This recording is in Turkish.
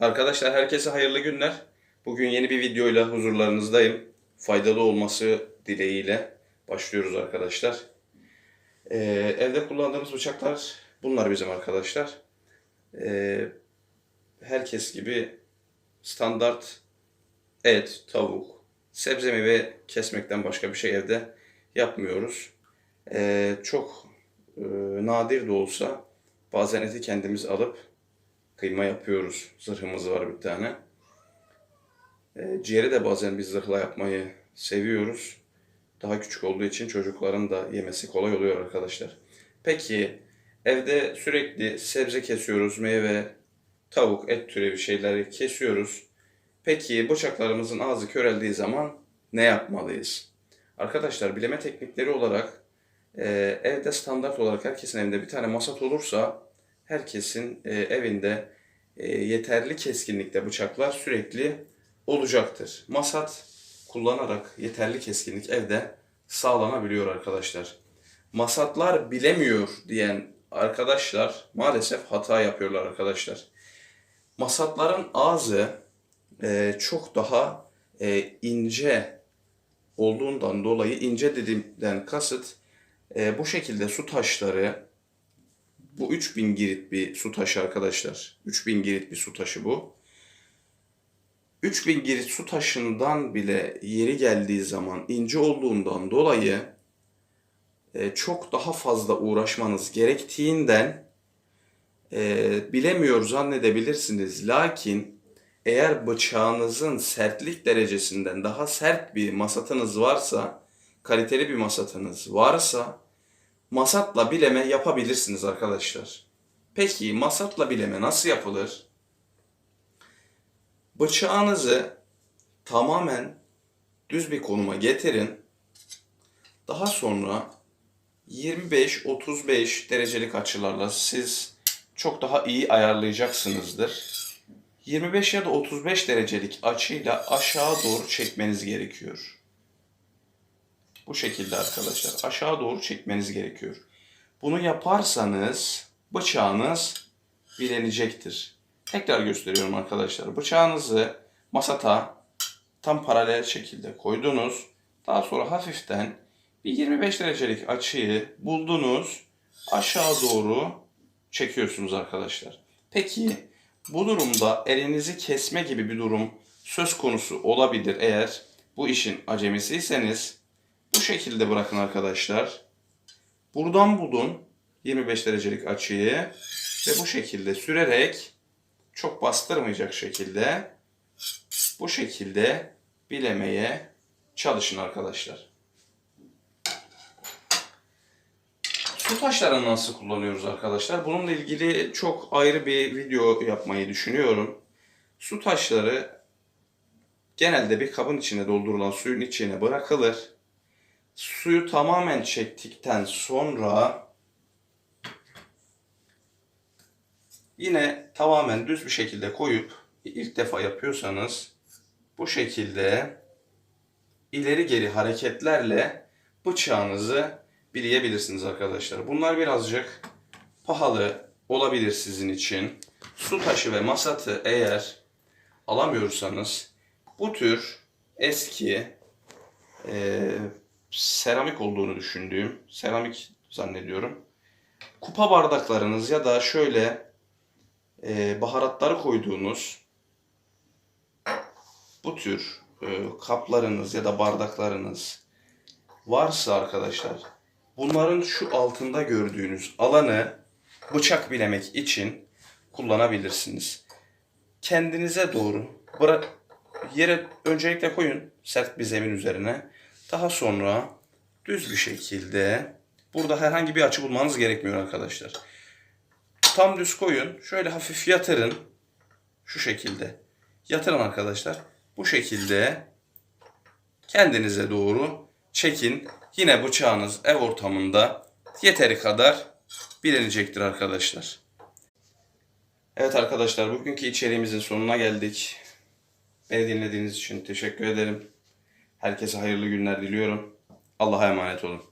Arkadaşlar herkese hayırlı günler. Bugün yeni bir videoyla huzurlarınızdayım. Faydalı olması dileğiyle başlıyoruz arkadaşlar. Ee, evde kullandığımız bıçaklar bunlar bizim arkadaşlar. Ee, herkes gibi standart et, tavuk, sebze meyve kesmekten başka bir şey evde yapmıyoruz. Ee, çok e, nadir de olsa bazen eti kendimiz alıp kıyma yapıyoruz. Zırhımız var bir tane. E, ciğeri de bazen biz zırhla yapmayı seviyoruz. Daha küçük olduğu için çocukların da yemesi kolay oluyor arkadaşlar. Peki evde sürekli sebze kesiyoruz, meyve, tavuk, et türevi şeyleri kesiyoruz. Peki bıçaklarımızın ağzı köreldiği zaman ne yapmalıyız? Arkadaşlar bileme teknikleri olarak e, evde standart olarak herkesin evinde bir tane masat olursa herkesin e, evinde e, yeterli keskinlikte bıçaklar sürekli olacaktır. Masat kullanarak yeterli keskinlik evde sağlanabiliyor arkadaşlar. Masatlar bilemiyor diyen arkadaşlar maalesef hata yapıyorlar arkadaşlar. Masatların ağzı e, çok daha e, ince olduğundan dolayı ince dediğimden kasıt e, bu şekilde su taşları bu 3000 girit bir su taşı arkadaşlar. 3000 girit bir su taşı bu. 3000 girit su taşından bile yeri geldiği zaman ince olduğundan dolayı e, çok daha fazla uğraşmanız gerektiğinden e, bilemiyor zannedebilirsiniz. Lakin eğer bıçağınızın sertlik derecesinden daha sert bir masatınız varsa, kaliteli bir masatınız varsa masatla bileme yapabilirsiniz arkadaşlar. Peki masatla bileme nasıl yapılır? Bıçağınızı tamamen düz bir konuma getirin. Daha sonra 25-35 derecelik açılarla siz çok daha iyi ayarlayacaksınızdır. 25 ya da 35 derecelik açıyla aşağı doğru çekmeniz gerekiyor. Bu şekilde arkadaşlar. Aşağı doğru çekmeniz gerekiyor. Bunu yaparsanız bıçağınız bilenecektir. Tekrar gösteriyorum arkadaşlar. Bıçağınızı masata tam paralel şekilde koydunuz. Daha sonra hafiften bir 25 derecelik açıyı buldunuz. Aşağı doğru çekiyorsunuz arkadaşlar. Peki bu durumda elinizi kesme gibi bir durum söz konusu olabilir eğer bu işin acemisiyseniz bu şekilde bırakın arkadaşlar. Buradan bulun 25 derecelik açıyı ve bu şekilde sürerek çok bastırmayacak şekilde bu şekilde bilemeye çalışın arkadaşlar. Su taşlarını nasıl kullanıyoruz arkadaşlar? Bununla ilgili çok ayrı bir video yapmayı düşünüyorum. Su taşları genelde bir kabın içine doldurulan suyun içine bırakılır. Suyu tamamen çektikten sonra yine tamamen düz bir şekilde koyup ilk defa yapıyorsanız bu şekilde ileri geri hareketlerle bıçağınızı bileyebilirsiniz arkadaşlar. Bunlar birazcık pahalı olabilir sizin için. Su taşı ve masatı eğer alamıyorsanız bu tür eski e, seramik olduğunu düşündüğüm, seramik zannediyorum. Kupa bardaklarınız ya da şöyle e, baharatları koyduğunuz bu tür e, kaplarınız ya da bardaklarınız varsa arkadaşlar bunların şu altında gördüğünüz alanı bıçak bilemek için kullanabilirsiniz. Kendinize doğru yere öncelikle koyun sert bir zemin üzerine. Daha sonra düz bir şekilde burada herhangi bir açı bulmanız gerekmiyor arkadaşlar. Tam düz koyun. Şöyle hafif yatırın. Şu şekilde. Yatırın arkadaşlar. Bu şekilde kendinize doğru çekin. Yine bıçağınız ev ortamında yeteri kadar bilinecektir arkadaşlar. Evet arkadaşlar bugünkü içeriğimizin sonuna geldik. Beni dinlediğiniz için teşekkür ederim. Herkese hayırlı günler diliyorum. Allah'a emanet olun.